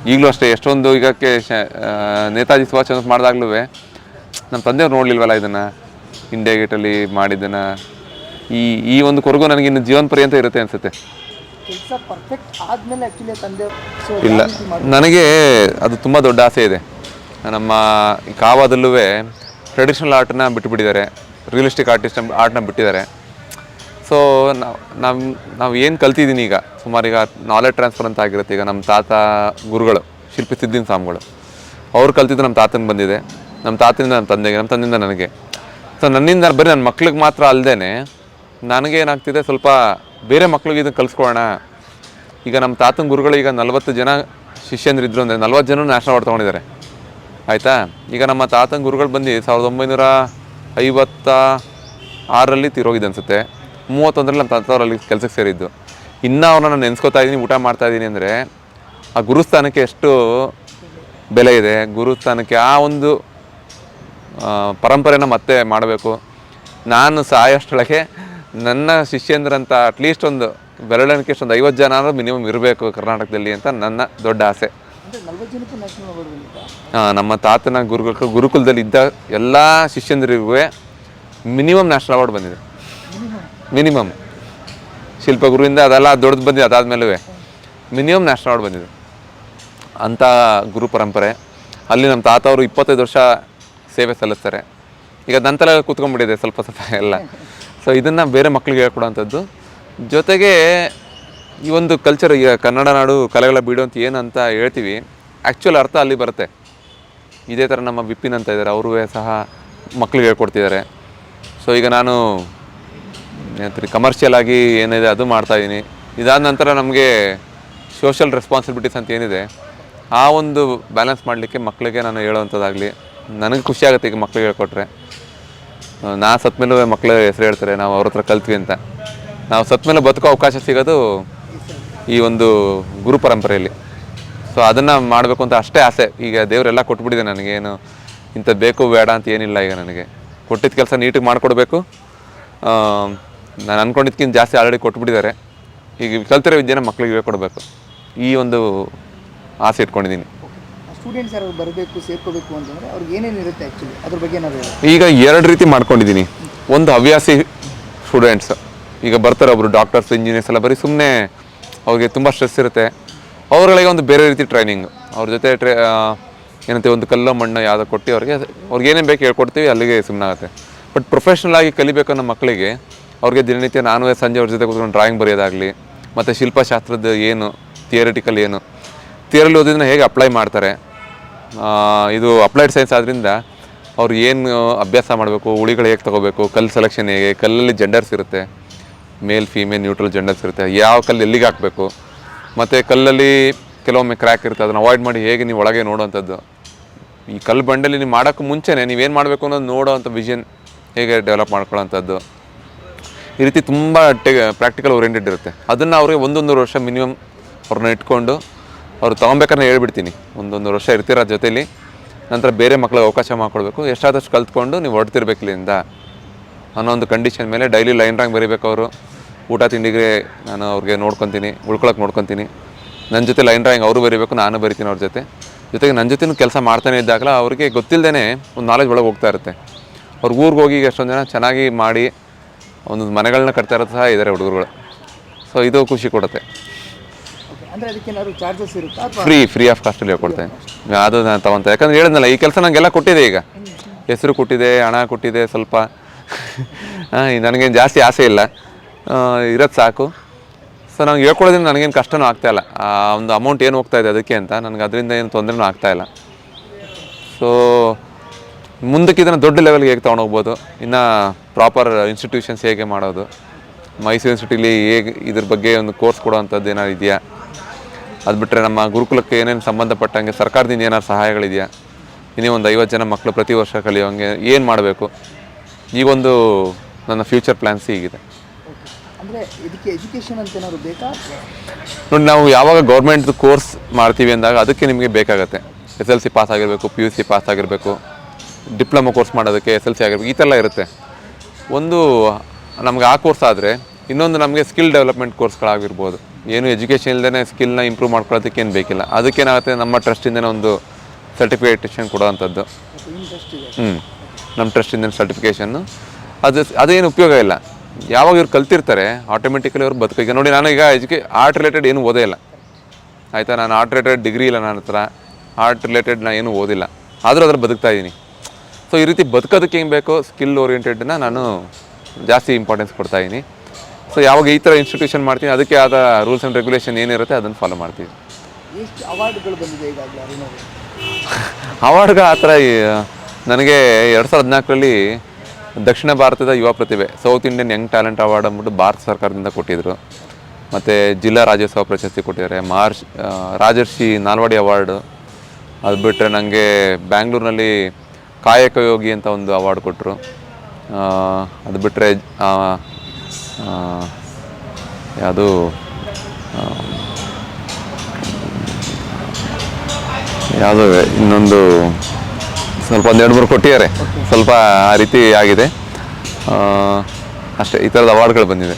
ಈಗಲೂ ಅಷ್ಟೇ ಎಷ್ಟೊಂದು ಈಗ ಆ, ನೇತಾಜಿ ಸುಭಾಷ್ ಚಂದ್ರ ಮಾಡಿದಾಗ್ಲೂ ನಮ್ಮ ತಂದೆಯವ್ರು ನೋಡಲಿಲ್ವಲ್ಲ ಇದನ್ನು ಇಂಡಿಯಾ ಗೇಟಲ್ಲಿ ಮಾಡಿದ್ದನ್ನು. ಈ ಈ ಒಂದು ಕೊರಗು ನನಗಿನ್ನು ಜೀವನ ಪರ್ಯಂತ ಇರುತ್ತೆ ಅನಿಸುತ್ತೆ. ಕೆಲಸ ಪರ್ಫೆಕ್ಟ್ ಆದಮೇಲೆ ಆ್ಯಕ್ಚುಲಿ ತಂದೆ ಸೊ ಇಲ್ಲ. ನನಗೆ ಅದು ತುಂಬ ದೊಡ್ಡ ಆಸೆ ಇದೆ. ನಮ್ಮ ಈ ಕಾವಾದಲ್ಲೂ ಟ್ರೆಡಿಷ್ನಲ್ ಆರ್ಟನ್ನ ಬಿಟ್ಟುಬಿಟ್ಟಿದ್ದಾರೆ ರಿಯಲಿಸ್ಟಿಕ್ ಆರ್ಟಿಸ್ಟ್ ಆರ್ಟ್ನ ಬಿಟ್ಟಿದ್ದಾರೆ. ಸೊ ನಾವು ನಾವು ನಾವು ಏನು ಕಲ್ತಿದ್ದೀನಿ ಈಗ? ಸುಮಾರು ಈಗ ನಾಲೆಜ್ ಟ್ರಾನ್ಸ್ಫರ್ ಅಂತ ಆಗಿರುತ್ತೆ ಈಗ ನಮ್ಮ ತಾತ ಗುರುಗಳು ಶಿಲ್ಪಿ ಸಿದ್ದಿನ ಸ್ವಾಮಿಗಳು. ಅವ್ರು ಕಲ್ತಿದ್ದು ನಮ್ಮ ತಾತನ ಬಂದಿದೆ. ನಮ್ಮ ತಾತನಿಂದ ನಮ್ಮ ತಂದೆಗೆ ನಮ್ಮ ತಂದೆಯಿಂದ ನನಗೆ. ಸೊ ನನ್ನಿಂದ ಬರೀ ನನ್ನ ಮಕ್ಳಿಗೆ ಮಾತ್ರ ಅಲ್ಲದೇ ನನಗೇನಾಗ್ತಿದೆ ಸ್ವಲ್ಪ ಬೇರೆ ಮಕ್ಳಿಗೆ ಇದನ್ನು ಕಲಿಸ್ಕೊಳ್ಳೋಣ. ಈಗ ನಮ್ಮ ತಾತನ ಗುರುಗಳು ಈಗ ನಲವತ್ತು ಜನ ಶಿಷ್ಯಂದ್ರಿದ್ರು ಅಂದರೆ ನಲ್ವತ್ತು ಜನ ನ್ಯಾಷನಲ್ ಅವಾರ್ಡ್ ತೊಗೊಂಡಿದ್ದಾರೆ ಆಯಿತಾ? ಈಗ ನಮ್ಮ ತಾತನ ಗುರುಗಳು ಬಂದು ಸಾವಿರದ ಒಂಬೈನೂರ ಐವತ್ತ ಆರರಲ್ಲಿ ತಿರೋಗಿದೆ ಅನಿಸುತ್ತೆ. ಮೂವತ್ತೊಂದರಲ್ಲಿ ನಮ್ಮ ತಾತವ್ರಲ್ಲಿ ಕೆಲಸಕ್ಕೆ ಸೇರಿದ್ದು. ಇನ್ನೂ ಅವ್ರನ್ನ ನೆನೆಸ್ಕೊತಾ ಇದ್ದೀನಿ, ಊಟ ಮಾಡ್ತಾ ಇದ್ದೀನಿ ಅಂದರೆ ಆ ಗುರುಸ್ಥಾನಕ್ಕೆ ಎಷ್ಟು ಬೆಲೆ ಇದೆ? ಗುರುಸ್ಥಾನಕ್ಕೆ ಆ ಒಂದು ಪರಂಪರೆನ ಮತ್ತೆ ಮಾಡಬೇಕು. ನಾನು ಸಾಯೋಷ್ಟೊಳಗೆ ನನ್ನ ಶಿಷ್ಯಂದ್ರಂತ ಅಟ್ಲೀಸ್ಟ್ ಒಂದು ಬೆರಳಿಕೆ ಒಂದು ಐವತ್ತು ಜನ ಆದರೂ ಮಿನಿಮಮ್ ಇರಬೇಕು ಕರ್ನಾಟಕದಲ್ಲಿ ಅಂತ ನನ್ನ ದೊಡ್ಡ ಆಸೆ. ಹಾಂ ನಮ್ಮ ತಾತನ ಗುರುಗಳ ಗುರುಕುಲದಲ್ಲಿ ಇದ್ದ ಎಲ್ಲ ಶಿಷ್ಯಂದ್ರಿಗೂ ಮಿನಿಮಮ್ ನ್ಯಾಷನಲ್ ಅವಾರ್ಡ್ ಬಂದಿದೆ. ಮಿನಿಮಮ್ ಶಿಲ್ಪಗುರುವಿಂದ ಅದೆಲ್ಲ ದೊಡ್ಡದು ಬಂದಿದೆ ಅದಾದಮೇಲೂ ಮಿನಿಮಮ್ ನ್ಯಾಷನಲ್ ಅವಾರ್ಡ್ ಬಂದಿದೆ. ಅಂಥ ಗುರು ಪರಂಪರೆ. ಅಲ್ಲಿ ನಮ್ಮ ತಾತ ಅವರು ಇಪ್ಪತ್ತೈದು ವರ್ಷ ಸೇವೆ ಸಲ್ಲಿಸ್ತಾರೆ. ಈಗ ನಂತರ ಕೂತ್ಕೊಂಡ್ಬಿಟ್ಟಿದೆ ಸ್ವಲ್ಪ ಸ್ವಲ್ಪ ಎಲ್ಲ. ಸೊ ಇದನ್ನು ಬೇರೆ ಮಕ್ಕಳಿಗೆ ಹೇಳ್ಕೊಡೋವಂಥದ್ದು ಜೊತೆಗೆ ಈ ಒಂದು ಕಲ್ಚರ್ ಈಗ ಕನ್ನಡ ನಾಡು ಕಲೆಗಳ ಬೀಡು ಅಂತ ಏನಂತ ಹೇಳ್ತೀವಿ ಆ್ಯಕ್ಚುಲ್ ಅರ್ಥ ಅಲ್ಲಿ ಬರುತ್ತೆ. ಇದೇ ಥರ ನಮ್ಮ ವಿಪಿನ್ ಅಂತ ಇದ್ದಾರೆ ಅವರು ಸಹ ಮಕ್ಳಿಗೆ ಹೇಳ್ಕೊಡ್ತಿದ್ದಾರೆ. ಸೊ ಈಗ ನಾನು ಏನಂತೀರಿ ಕಮರ್ಷಿಯಲ್ ಆಗಿ ಏನಿದೆ ಅದು ಮಾಡ್ತಾಯಿದ್ದೀನಿ ಇದಾದ ನಂತರ ನಮಗೆ ಸೋಷಲ್ ರೆಸ್ಪಾನ್ಸಿಬಿಲಿಟೀಸ್ ಅಂತ ಏನಿದೆ, ಆ ಒಂದು ಬ್ಯಾಲೆನ್ಸ್ ಮಾಡಲಿಕ್ಕೆ ಮಕ್ಕಳಿಗೆ ನಾನು ಹೇಳುವಂಥದ್ದಾಗಲಿ, ನನಗೆ ಖುಷಿ ಆಗುತ್ತೆ ಈಗ ಮಕ್ಕಳಿಗೆ ಹೇಳ್ಕೊಟ್ರೆ. ನಾ ಸತ್ ಮೇಲೂ ಮಕ್ಕಳು ಹೆಸರು ಹೇಳ್ತಾರೆ, ನಾವು ಅವ್ರ ಹತ್ರ ಕಲ್ತ್ವಿ ಅಂತ. ನಾವು ಸತ್ಮೇಲೆ ಬದುಕೋ ಅವಕಾಶ ಸಿಗೋದು ಈ ಒಂದು ಗುರು ಪರಂಪರೆಯಲ್ಲಿ. ಸೊ ಅದನ್ನು ಮಾಡಬೇಕು ಅಂತ ಅಷ್ಟೇ ಆಸೆ. ಈಗ ದೇವರೆಲ್ಲ ಕೊಟ್ಬಿಟ್ಟಿದೆ ನನಗೇನು ಇಂಥ ಬೇಕು, ಬೇಡ ಅಂತ ಏನಿಲ್ಲ ಈಗ ನನಗೆ. ಕೊಟ್ಟಿದ್ದ ಕೆಲಸ ನೀಟಾಗಿ ಮಾಡಿಕೊಡ್ಬೇಕು. ನಾನು ಅಂದ್ಕೊಂಡಿದ್ಕಿಂತ ಜಾಸ್ತಿ ಆಲ್ರೆಡಿ ಕೊಟ್ಬಿಟ್ಟಿದ್ದಾರೆ. ಈಗ ಕಲ್ತಿರೋ ವಿದ್ಯೆನ ಮಕ್ಕಳಿಗೆ ಕೊಡಬೇಕು ಈ ಒಂದು ಆಸೆ ಇಟ್ಕೊಂಡಿದ್ದೀನಿ. ಸ್ಟೂಡೆಂಟ್ಸ್ ಯಾರು ಬರಬೇಕು, ಸೇರ್ಕೋಬೇಕು ಅಂತಂದ್ರೆ ಅವ್ರಿಗೆ ಏನೇನು ಇರುತ್ತೆ ಆ್ಯಕ್ಚುಲಿ ಅದ್ರ ಬಗ್ಗೆ ನಾವು ಈಗ ಎರಡು ರೀತಿ ಮಾಡ್ಕೊಂಡಿದ್ದೀನಿ ಒಂದು ಹವ್ಯಾಸಿ ಸ್ಟೂಡೆಂಟ್ಸ್ ಈಗ ಬರ್ತಾರೆ ಒಬ್ರು ಡಾಕ್ಟರ್ಸ್ ಇಂಜಿನಿಯರ್ಸ್ ಎಲ್ಲ ಬರೀ ಸುಮ್ಮನೆ ಅವ್ರಿಗೆ ತುಂಬ ಸ್ಟ್ರೆಸ್ ಇರುತ್ತೆ. ಅವ್ರಗಳಿಗೆ ಒಂದು ಬೇರೆ ರೀತಿ ಟ್ರೈನಿಂಗ್ ಅವ್ರ ಜೊತೆ ಟ್ರೇ ಏನಂತೆ, ಒಂದು ಕಲ್ಲು ಮಣ್ಣು ಯಾವುದೋ ಕೊಟ್ಟು ಅವ್ರಿಗೆ ಅವ್ರಿಗೆ ಏನೇನು ಬೇಕು ಹೇಳ್ಕೊಡ್ತೀವಿ, ಅಲ್ಲಿಗೆ ಸುಮ್ಮನಾಗುತ್ತೆ ಬಟ್ ಪ್ರೊಫೆಷ್ನಲ್ ಆಗಿ ಕಲಿಬೇಕು ಅನ್ನೋ ಮಕ್ಕಳಿಗೆ ಅವ್ರಿಗೆ ದಿನನಿತ್ಯ ನಾನು ಸಂಜೆ ಅವ್ರ ಜೊತೆ ಕೂತ್ಕೊಂಡು ಡ್ರಾಯಿಂಗ್ ಬರೆಯೋದಾಗಲಿ, ಮತ್ತು ಶಿಲ್ಪಶಾಸ್ತ್ರದ ಏನು ಥಿಯರಿಟಿಕಲ್ ಏನು ಥಿಯರಲ್ಲಿ ಓದಿದ್ರೆ ಹೇಗೆ ಅಪ್ಲೈ ಮಾಡ್ತಾರೆ ಇದು ಅಪ್ಲೈಡ್ ಸೈನ್ಸ್ ಆದ್ದರಿಂದ ಅವ್ರು ಏನು ಅಭ್ಯಾಸ ಮಾಡಬೇಕು ಉಳಿಗಳು ಹೇಗೆ ತೊಗೋಬೇಕು, ಕಲ್ಲು ಸೆಲೆಕ್ಷನ್ ಹೇಗೆ, ಕಲ್ಲಲ್ಲಿ ಜೆಂಡರ್ಸ್ ಇರುತ್ತೆ. ಮೇಲ್ ಫೀಮೇಲ್ ನ್ಯೂಟ್ರಲ್ ಜೆಂಡರ್ಸ್ ಇರುತ್ತೆ. ಯಾವ ಕಲ್ಲು ಎಲ್ಲಿಗೆ ಹಾಕಬೇಕು? ಮತ್ತು ಕಲ್ಲಲ್ಲಿ ಕೆಲವೊಮ್ಮೆ ಕ್ರ್ಯಾಕ್ ಇರುತ್ತೆ. ಅದನ್ನು ಅವಾಯ್ಡ್ ಮಾಡಿ ಹೇಗೆ ನೀವು ಒಳಗೆ ನೋಡೋವಂಥದ್ದು ಈ ಕಲ್ಲು ಬಂಡಲ್ಲಿ ನೀವು ಮಾಡೋಕ್ಕೂ ಮುಂಚೆನೇ ನೀವೇನು ಮಾಡಬೇಕು ಅನ್ನೋದು ನೋಡೋವಂಥ ವಿಷನ್ ಹೇಗೆ ಡೆವಲಪ್ ಮಾಡ್ಕೊಳ್ಳೋಂಥದ್ದು ಈ ರೀತಿ ತುಂಬ ಟೆ ಪ್ರಾಕ್ಟಿಕಲ್ ಓರಿಯೆಂಟೆಡ್ ಇರುತ್ತೆ. ಅದನ್ನು ಅವ್ರಿಗೆ ಒಂದೊಂದು ವರ್ಷ ಮಿನಿಮಮ್ ಅವ್ರನ್ನ ಇಟ್ಕೊಂಡು ಅವ್ರು ತೊಗೊಬೇಕಾದ್ರೆ ಹೇಳ್ಬಿಡ್ತೀನಿ. ಒಂದೊಂದು ವರ್ಷ ಇರ್ತೀರ ಜೊತೇಲಿ. ನಂತರ ಬೇರೆ ಮಕ್ಳಿಗೆ ಅವಕಾಶ ಮಾಡಿಕೊಡ್ಬೇಕು. ಎಷ್ಟಾದಷ್ಟು ಕಲ್ತ್ಕೊಂಡು ನೀವು ಹೊಡ್ತಿರ್ಬೇಕು ಇಲ್ಲಿಂದ ಅನ್ನೋ ಒಂದು ಕಂಡೀಷನ್ ಮೇಲೆ ಡೈಲಿ ಲೈನ್ ರಾಂಗ್ ಬರೀಬೇಕು ಅವರು. ಊಟ ತಿಂಡಿಗೆ ನಾನು ಅವ್ರಿಗೆ ನೋಡ್ಕೊತೀನಿ ಉಳ್ಕೊಳಕ್ಕೆ ನೋಡ್ಕೊತೀನಿ. ನನ್ನ ಜೊತೆ ಲೈನ್ ಡ್ರಾಯಿಂಗ್ ಅವರು ಬರೀಬೇಕು, ನಾನು ಬರಿತೀನಿ ಅವ್ರ ಜೊತೆ. ಜೊತೆಗೆ ನನ್ನ ಜೊತೆನೂ ಕೆಲಸ ಮಾಡ್ತಾನೆ ಇದ್ದಾಗಲ ಅವ್ರಿಗೆ ಗೊತ್ತಿಲ್ಲದೇ ಒಂದು ನಾಲೆಜ್ ಒಳಗೆ ಹೋಗ್ತಾ ಇರುತ್ತೆ. ಅವ್ರ ಊರಿಗೆ ಹೋಗಿ ಎಷ್ಟೊಂದು ಜನ ಚೆನ್ನಾಗಿ ಮಾಡಿ ಒಂದೊಂದು ಮನೆಗಳನ್ನ ಕಟ್ತಾ ಇರೋದು ಸಹ ಇದ್ದಾರೆ ಹುಡುಗರುಗಳು. ಸೊ ಇದು ಖುಷಿ ಕೊಡುತ್ತೆ. ಅಂದರೆ ಅದಕ್ಕೆ ಏನಾದ್ರು ಚಾರ್ಜಸ್ ಇರುತ್ತಾ ಅಥವಾ? ಫ್ರೀ ಫ್ರೀ ಆಫ್ ಕಾಸ್ಟಲ್ಲಿ ಹೇಳ್ಕೊಡ್ತೇನೆ ಅದು ನಾನು ತಗೊಂತ. ಯಾಕಂದ್ರೆ ಹೇಳಿದ್ನಲ್ಲ ಈ ಕೆಲಸ ನನಗೆಲ್ಲ ಕೊಟ್ಟಿದೆ ಈಗ. ಹೆಸರು ಕೊಟ್ಟಿದೆ ಹಣ ಕೊಟ್ಟಿದೆ ಸ್ವಲ್ಪ. ನನಗೇನು ಜಾಸ್ತಿ ಆಸೆ ಇಲ್ಲ. ಇರೋದು ಸಾಕು. ಸೊ ನನಗೆ ಹೇಳ್ಕೊಳ್ಳೋದ್ರಿಂದ ನನಗೇನು ಕಷ್ಟನೂ ಆಗ್ತಾ ಇಲ್ಲ. ಆ ಒಂದು ಅಮೌಂಟ್ ಏನು ಹೋಗ್ತಾ ಇದೆ ಅದಕ್ಕೆ ಅಂತ ನನಗೆ ಅದರಿಂದ ಏನು ತೊಂದರೆನೂ ಆಗ್ತಾ ಇಲ್ಲ. ಸೊ ಮುಂದಕ್ಕೆ ಇದನ್ನು ದೊಡ್ಡ ಲೆವೆಲ್ಗೆ ಹೇಗೆ ತೊಗೊಂಡೋಗ್ಬೋದು ಇನ್ನು ಪ್ರಾಪರ್ ಇನ್ಸ್ಟಿಟ್ಯೂಷನ್ಸ್ ಹೇಗೆ ಮಾಡೋದು? ಮೈಸೂರು ಇನ್ಸ್ಟಿಟ್ಯೂಟಲ್ಲಿ ಹೇಗೆ ಇದ್ರ ಬಗ್ಗೆ ಒಂದು ಕೋರ್ಸ್ ಕೊಡೋವಂಥದ್ದು ಏನಾದ್ರು ಇದೆಯಾ? ಅದು ಬಿಟ್ಟರೆ ನಮ್ಮ ಗುರುಕುಲಕ್ಕೆ ಏನೇನು ಸಂಬಂಧಪಟ್ಟಂಗೆ ಸರ್ಕಾರದಿಂದ ಏನಾದ್ರು ಸಹಾಯಗಳಿದೆಯಾ? ಇನ್ನೇ ಒಂದು ಐವತ್ತು ಜನ ಮಕ್ಕಳು ಪ್ರತಿ ವರ್ಷ ಕಲಿಯೋಂಗೆ ಏನು ಮಾಡಬೇಕು? ಈಗೊಂದು ನನ್ನ ಫ್ಯೂಚರ್ ಪ್ಲ್ಯಾನ್ಸ್ ಹೀಗಿದೆ. ಇದಕ್ಕೆ ಎಜುಕೇಷನ್ ಅಂತ ಏನಾದರೂ ಬೇಕಾ? ನೋಡಿ ನಾವು ಯಾವಾಗ ಗೌರ್ಮೆಂಟ್ದು ಕೋರ್ಸ್ ಮಾಡ್ತೀವಿ ಅಂದಾಗ ಅದಕ್ಕೆ ನಿಮಗೆ ಬೇಕಾಗುತ್ತೆ. ಎಸ್ ಎಲ್ ಸಿ ಪಾಸ್ ಆಗಿರಬೇಕು ಪಿ ಯು ಸಿ ಪಾಸ್ ಆಗಿರಬೇಕು ಡಿಪ್ಲೊಮೊ ಕೋರ್ಸ್ ಮಾಡೋದಕ್ಕೆ ಎಸ್ ಎಲ್ ಸಿ ಆಗಿರಬೇಕು ಈ ಥರ ಇರುತ್ತೆ. ಒಂದು ನಮ್ಗೆ ಆ ಕೋರ್ಸ್ ಆದರೆ ಇನ್ನೊಂದು ನಮಗೆ ಸ್ಕಿಲ್ ಡೆವಲಪ್ಮೆಂಟ್ ಕೋರ್ಸ್ಗಳಾಗಿರ್ಬೋದು ಏನು ಎಜುಕೇಷನ್ ಇಲ್ಲದೇ ಸ್ಕಿಲ್ನ ಇಂಪ್ರೂವ್ ಮಾಡ್ಕೊಳ್ಳೋದಕ್ಕೆ ಏನು ಬೇಕಿಲ್ಲ. ಅದಕ್ಕೇನಾಗುತ್ತೆ ನಮ್ಮ ಟ್ರಸ್ಟಿಂದನೇ ಒಂದು ಸರ್ಟಿಫಿಕೇಟೇಷನ್ ಕೊಡೋವಂಥದ್ದು. ಹ್ಞೂ ನಮ್ಮ ಟ್ರಸ್ಟಿಂದ ಸರ್ಟಿಫಿಕೇಷನ್ನು ಅದು ಅದೇನು ಉಪಯೋಗ ಇಲ್ಲ. ಯಾವಾಗ ಇವ್ರು ಕಲ್ತಿರ್ತಾರೆ ಆಟೋಮೆಟಿಕಲಿ ಅವ್ರು ಬದುಕು. ಈಗ ನೋಡಿ ನಾನು ಈಗ ಎಜುಕೇ ಆರ್ಟ್ ರಿಲೇಟೆಡ್ ಏನು ಓದೇ ಇಲ್ಲ. ಆಯಿತಾ? ನಾನು ಆರ್ಟ್ ರಿಲೇಟೆಡ್ ಡಿಗ್ರಿ ಇಲ್ಲ ನನ್ನ ಹತ್ರ. ಆರ್ಟ್ ರಿಲೇಟೆಡ್ ನಾನು ಏನು ಓದಿಲ್ಲ. ಆದರೂ ಅದ್ರಲ್ಲಿ ಬದುಕ್ತಾ ಇದ್ದೀನಿ ಸೊ ಈ ರೀತಿ ಬದುಕೋದಕ್ಕೆ ಹೆಂಗೆ ಬೇಕೋ? ಸ್ಕಿಲ್ ಓರಿಯೆಂಟೆಡ್ನ ನಾನು ಜಾಸ್ತಿ ಇಂಪಾರ್ಟೆನ್ಸ್ ಕೊಡ್ತಾ ಇದ್ದೀನಿ ಸೊ ಯಾವಾಗ ಈ ಥರ ಇನ್ಸ್ಟಿಟ್ಯೂಷನ್ ಮಾಡ್ತೀನಿ ಅದಕ್ಕೆ ಆದ ರೂಲ್ಸ್ ಆ್ಯಂಡ್ ರೆಗ್ಯುಲೇಷನ್ ಏನಿರುತ್ತೆ ಅದನ್ನು ಫಾಲೋ ಮಾಡ್ತೀವಿ. ಅವಾರ್ಡ್ಗೆ [laughs] ಆ ಥರ ನನಗೆ ಎರಡು ಸಾವಿರದ ಹದಿನಾಲ್ಕರಲ್ಲಿ ದಕ್ಷಿಣ ಭಾರತದ ಯುವ ಪ್ರತಿಭೆ South Indian young talent award ಅಂದ್ಬಿಟ್ಟು ಭಾರತ ಸರ್ಕಾರದಿಂದ ಕೊಟ್ಟಿದ್ದರು ಮತ್ತು ಜಿಲ್ಲಾ ರಾಜ್ಯೋತ್ಸವ ಪ್ರಶಸ್ತಿ ಕೊಟ್ಟಿದ್ದಾರೆ. ಮಹರ್ಷಿ ರಾಜರ್ಷಿ ನಾಲ್ವಾಡಿ ಅವಾರ್ಡು. ಅದು ಬಿಟ್ಟರೆ ನನಗೆ ಬ್ಯಾಂಗ್ಳೂರಿನಲ್ಲಿ ಕಾಯಕ ಯೋಗಿ ಅಂತ ಒಂದು ಅವಾರ್ಡ್ ಕೊಟ್ಟರು ಅದು ಬಿಟ್ಟರೆ ಯಾವುದು ಯಾವುದೋ, ಇನ್ನೊಂದು ಸ್ವಲ್ಪ ಒಂದು ಎರಡು ಮೂರು ಕೊಟ್ಟಿದ್ದಾರೆ. ಸ್ವಲ್ಪ ಆ ರೀತಿ ಆಗಿದೆ. ಅಷ್ಟೇ, ಈ ಥರದ ಅವಾರ್ಡ್ಗಳು ಬಂದಿದೆ.